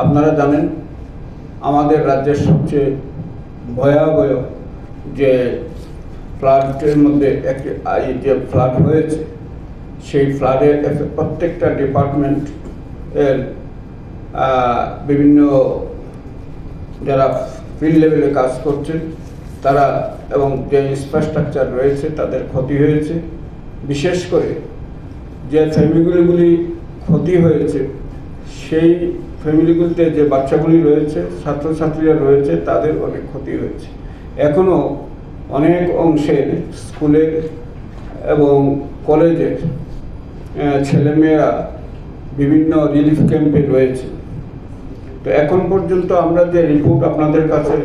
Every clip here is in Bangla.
আপনারা জানেন, আমাদের রাজ্যের সবচেয়ে ভয়াবহ যে ফ্লাডের মধ্যে একটি যে ফ্লাড হয়েছে, সেই ফ্লাডের প্রত্যেকটা ডিপার্টমেন্ট এর বিভিন্ন যারা ফিল্ড লেভেলে কাজ করছেন তারা এবং যে ইনফ্রাস্ট্রাকচার রয়েছে তাদের ক্ষতি হয়েছে। বিশেষ করে যে ফ্যামিলিগুলি ক্ষতি হয়েছে, সেই ফ্যামিলিগুলিতে যে বাচ্চাগুলি রয়েছে, ছাত্রছাত্রীরা রয়েছে, তাদের অনেক ক্ষতি হয়েছে। এখনও অনেক অংশের স্কুলের এবং কলেজের ছেলেমেয়েরা বিভিন্ন রিলিফ ক্যাম্পে রয়েছে। তো এখন পর্যন্ত আমরা যে রিপোর্ট আপনাদের কাছে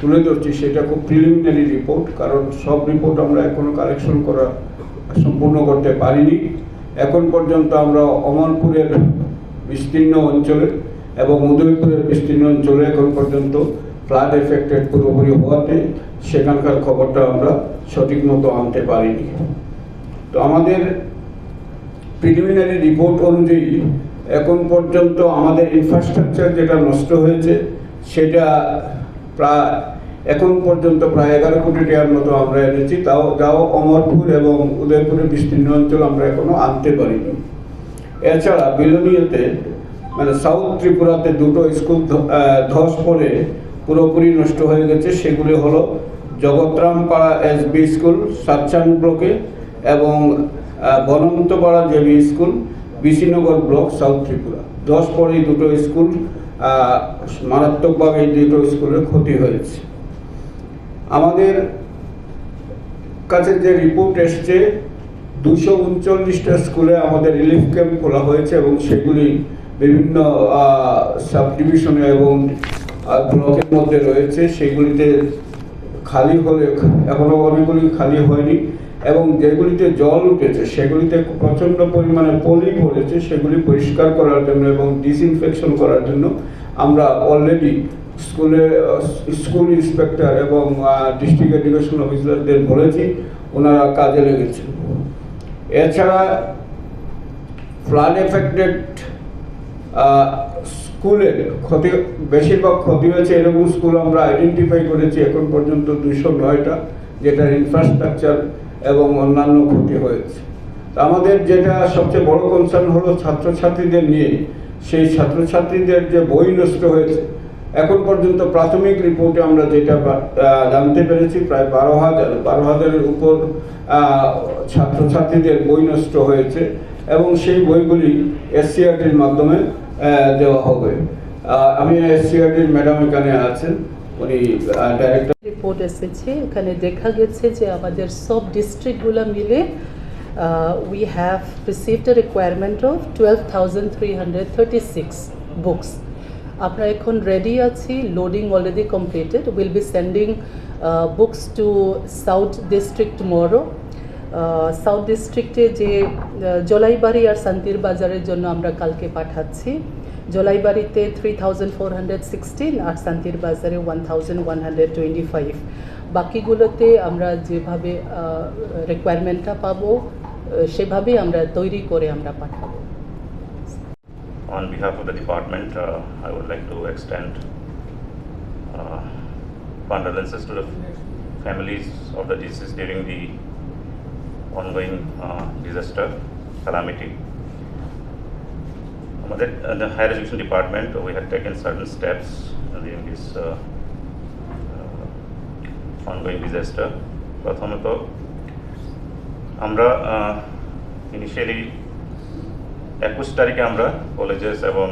তুলে ধরছি, সেটা খুব প্রিলিমিনারি রিপোর্ট কারণ সব রিপোর্ট আমরা এখনও কালেকশন করা সম্পূর্ণ করতে পারিনি। এখন পর্যন্ত আমরা অমরপুরের বিস্তীর্ণ অঞ্চলে এবং উদয়পুরের বিস্তীর্ণ অঞ্চলে এখন পর্যন্ত ফ্লাড এফেক্টেড পুরোপুরি হওয়াতে সেখানকার খবরটা আমরা সঠিক মতো আনতে পারিনি। তো আমাদের প্রিলিমিনারি রিপোর্ট অনুযায়ী এখন পর্যন্ত আমাদের ইনফ্রাস্ট্রাকচার যেটা নষ্ট হয়েছে, সেটা প্রায় এখন পর্যন্ত প্রায় এগারো কোটি টাকার মতো আমরা এনেছি। তাও যাও অমরপুর এবং উদয়পুরের বিস্তীর্ণ অঞ্চল আমরা এখনও আনতে পারিনি। এছাড়া বিলোনিয়াতে মানে সাউথ ত্রিপুরাতে দুটো স্কুল ধস পড়ে, পুরোপুরি নষ্ট হয়ে গেছে। সেগুলি হলো জগৎরামপাড়া এস বি স্কুল, সাতচান ব্লকে এবং Banantapara JB school Bishinagar block, south Tripura. ধস পড়ে দুটো স্কুল মারাত্মকভাবে এই দুটো স্কুলের ক্ষতি হয়েছে। আমাদের কাছে যে রিপোর্ট এসছে, দুশো উনচল্লিশটা স্কুলে আমাদের রিলিফ ক্যাম্প খোলা হয়েছে এবং সেগুলি বিভিন্ন সাব ডিভিশনে এবং ব্লকের মধ্যে রয়েছে, সেগুলিতে খালি হলে এখনও অনেকগুলি খালি হয়নি এবং যেগুলিতে জল উঠেছে, সেগুলিতে প্রচণ্ড পরিমাণে পলি পড়েছে, সেগুলি পরিষ্কার করার জন্য এবং ডিসইনফেকশন করার জন্য আমরা অলরেডি স্কুলে, স্কুল ইন্সপেক্টর এবং ডিস্ট্রিক্ট এডুকেশন অফিসারদের বলেছি, ওনারা কাজে লেগেছেন এছাড়া ফ্লাড এফেক্টেড স্কুলের ক্ষতি, বেশিরভাগ ক্ষতি হয়েছে এরকম স্কুল আমরা আইডেন্টিফাই করেছি এখন পর্যন্ত দুশো নয়টা, যেটার ইনফ্রাস্ট্রাকচার এবং অন্যান্য ক্ষতি হয়েছে। আমাদের যেটা সবচেয়ে বড় কনসার্ন হলো ছাত্রছাত্রীদের নিয়ে, সেই ছাত্রছাত্রীদের যে বই নষ্ট হয়েছে। এখন পর্যন্ত প্রাথমিক রিপোর্টে আমরা যেটা জানতে পেরেছি, প্রায় বারো হাজার, বারো হাজারের উপর ছাত্রছাত্রীদের বই নষ্ট হয়েছে। এবং সেই বইগুলি এসসিআরটির মাধ্যমে দেওয়া হবে। আমি এসসিআরটির ম্যাডাম এখানে আছেন। উনি ডাইরেক্টর রিপোর্ট এসেছে। এখানে দেখা গেছে যে আমাদের সব ডিস্ট্রিক্টগুলো মিলে we have received a requirement of twelve thousand three hundred thirty six books আমরা এখন রেডি আছি loading already completed will be sending books to south district morrow south ডিস্ট্রিক্টে যে জলাইবাড়ি আর শান্তির বাজারের জন্য আমরা কালকে পাঠাচ্ছি। জলাইবাড়িতে three thousand four hundred sixteen আর শান্তির বাজারে one thousand one hundred twenty five বাকিগুলোতে আমরা যেভাবে রিকোয়ারমেন্টটা পাবো আহ, সেভাবেই আমরা তৈরি করে আমরা পাঠাবো। On behalf of the department, uh, I would like to extend uh, condolences to the families of the deceased during the ongoing uh, disaster calamity. uh, the higher education department, we had taken certain steps during this uh, uh, ongoing disaster. প্রথমত আমরা ইনিশিয়ালি একুশ তারিখে আমরা কলেজেস এবং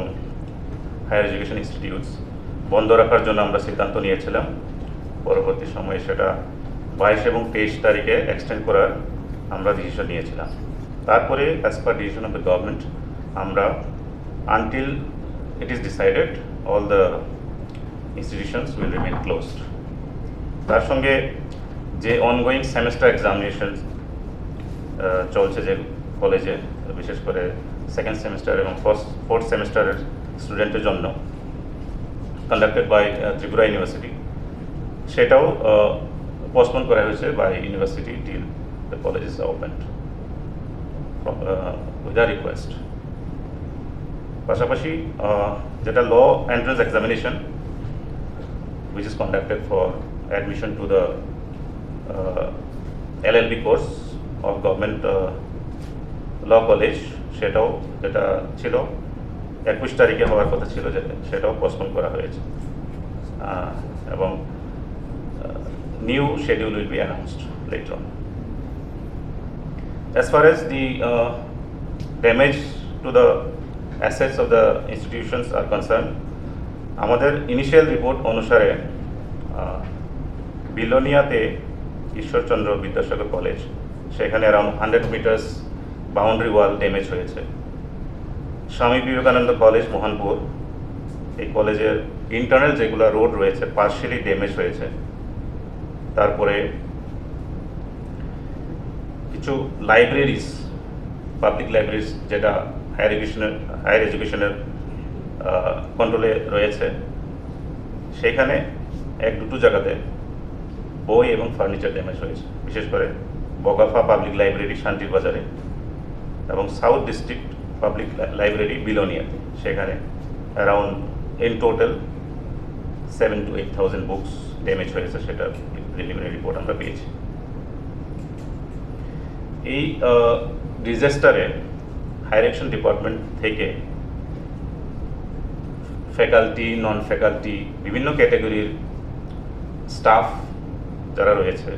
হায়ার এডুকেশন ইনস্টিটিউটস বন্ধ রাখার জন্য আমরা সিদ্ধান্ত নিয়েছিলাম পরবর্তী সময়ে সেটা বাইশ এবং তেইশ তারিখে এক্সটেন্ড করার আমরা ডিসিশন নিয়েছিলাম। তারপরে as per decision of the government আমরা until it is decided all the institutions will remain closed তার সঙ্গে যে অনগোয়িং সেমেস্টার এক্সামিনেশন চলছে যে কলেজে বিশেষ করে সেকেন্ড সেমিস্টার এবং ফার্স্ট ফোর্থ সেমিস্টারের স্টুডেন্টের জন্য কন্ডাক্টেড বাই ত্রিপুরা ইউনিভার্সিটি সেটাও পোস্টপোন করা হয়েছে by university till the college is open with a request পাশাপাশি যেটা law entrance examination which is conducted for admission to the uh, LLB course of government uh, law college সেটাও যেটা ছিল একুশ তারিখে হওয়ার কথা ছিল সেটাও পোস্টপোন করা হয়েছে এবং new schedule will be announced later on. As far as the uh, damage to the assets of the institutions are concerned, আমাদের ইনিশিয়াল রিপোর্ট অনুসারে বিলোনিয়াতে ঈশ্বরচন্দ্র বিদ্যাসাগর কলেজ সেখানে around hundred meters boundary wall damage হয়েছে। স্বামী বিবেকানন্দ কলেজ মোহনপুর এই কলেজের ইন্টারনাল যেগুলো রোড রয়েছে পার্শিয়ালি ড্যামেজ হয়েছে। তারপরে কিছু লাইব্রেরিজ পাবলিক লাইব্রেরিজ যেটা হায়ার এডুকেশনের হায়ার এডুকেশনের কন্ট্রোলে রয়েছে। সেখানে এক দুটো জায়গাতে বই এবং ফার্নিচার ড্যামেজ হয়েছে। বিশেষ করে বগাফা পাবলিক লাইব্রেরি শান্তির বাজারে এবং সাউথ ডিস্ট্রিক্ট পাবলিক লাইব্রেরি বিলোনিয়াতে। সেখানে around in total seven to eight thousand books damage হয়েছে সেটা প্রিলিমিনারি রিপোর্ট আমরা পেয়েছি। এই ডিজাস্টারে হায়ার এডুকেশন ডিপার্টমেন্ট থেকে ফ্যাকাল্টি নন ফ্যাকাল্টি বিভিন্ন ক্যাটাগরির স্টাফ যারা রয়েছে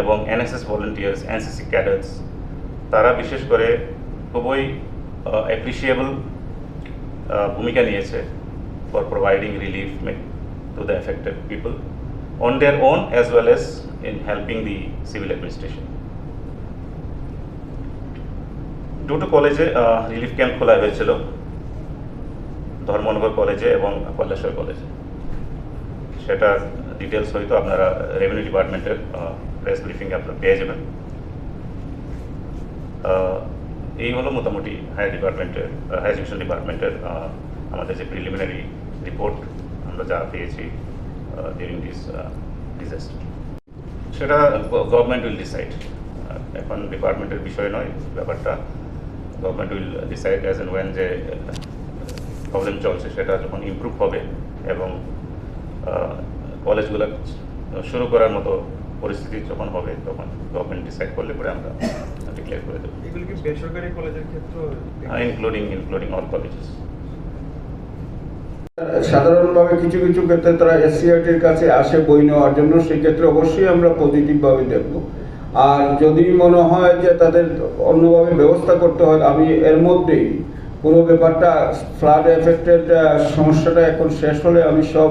এবং এনএসএস ভলেন্টিয়ার্স এনসিসি ক্যাডার্স তারা বিশেষ করে খুবই অ্যাপ্রিসিয়েবল ভূমিকা নিয়েছে for providing relief to the affected people on their own as well as in helping the civil administration দুটো কলেজে রিলিফ ক্যাম্প খোলা হয়েছিল। ধর্মনগর কলেজে এবং কলেশ্বর কলেজে। সেটা ডিটেলস হয়তো আপনারা রেভিনিউ ডিপার্টমেন্টের প্রেস ব্রিফিংয়ে আপনারা পেয়ে যাবেন। এই হলো মোটামুটি হায়ার ডিপার্টমেন্টের হায়ার এডুকেশন ডিপার্টমেন্টের আমাদের যে প্রিলিমিনারি রিপোর্ট আমরা যা পেয়েছি ডিউরিং দিস ডিজাস্টার সেটা গভর্নমেন্ট উইল ডিসাইড। এখন ডিপার্টমেন্টের বিষয় নয়, ব্যাপারটা government will decide as and when যে প্রবলেম চলছে সেটা যখন ইমপ্রুভ হবে এবং কলেজগুলো শুরু করার মতো পরিস্থিতি যখন হবে তখন গভর্নমেন্ট ডিসাইড করলে পরে আমরা ডিক্লেয়ার করে দেবো। এগুলো কি বেসরকারি কলেজের ক্ষেত্রে ইনক্লুডিং ইনক্লুডিং অল কলেজেস সাধারণভাবে কিছু কিছু ক্ষেত্রে তারা এসসিআরটির কাছে আসে বই নেওয়ার জন্য সেই ক্ষেত্রে অবশ্যই আমরা পজিটিভভাবে দেখব। আর যদি মনে হয় যে তাদের অন্যভাবে ব্যবস্থা করতে হয়, আমি এর মধ্যেই পুরো ব্যাপারটা ফ্লাড এফেক্টেড সমস্যাটা এখন শেষ হলে আমি সব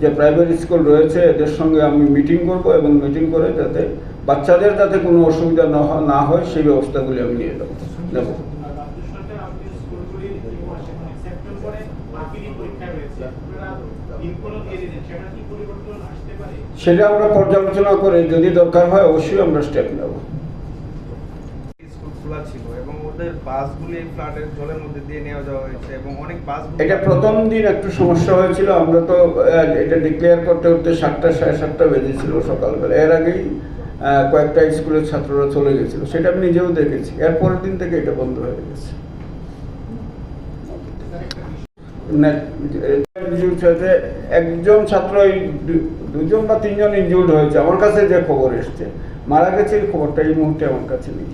যে প্রাইভেট স্কুল রয়েছে, এদের সঙ্গে আমি মিটিং করব এবং মিটিং করে যাতে বাচ্চাদের যাতে কোনো অসুবিধা না হয়- সেই ব্যবস্থাগুলি আমি নিয়ে দেবো সেটা আমরা পর্যালোচনা করে যদি দরকার হয় অবশ্যই আমরা স্টেপ নেব। খোলা ছিল এবং ওদের বাসগুলি এই জলের মধ্যে দিয়ে নেওয়া যাওয়া হয়েছে এবং অনেক বাস এটা প্রথম দিন একটু সমস্যা হয়েছিল। আমরা তো এটা ডিক্লেয়ার করতে করতে সাতটা সাড়ে সাতটা বেজেছিল সকালবেলা। এর আগেই কয়েকটা স্কুলের ছাত্ররা চলে গেছিল। সেটা আমি নিজেও দেখেছি। এর পরের দিন থেকে এটা বন্ধ হয়ে গেছে না, injured হয়েছে, একজন ছাত্র দুজন বা তিনজন ইনজুর্ড হয়েছে, আমার কাছে যে খবর এসছে, মারা গেছে খবরটা এই মুহূর্তে আমার কাছে নেই।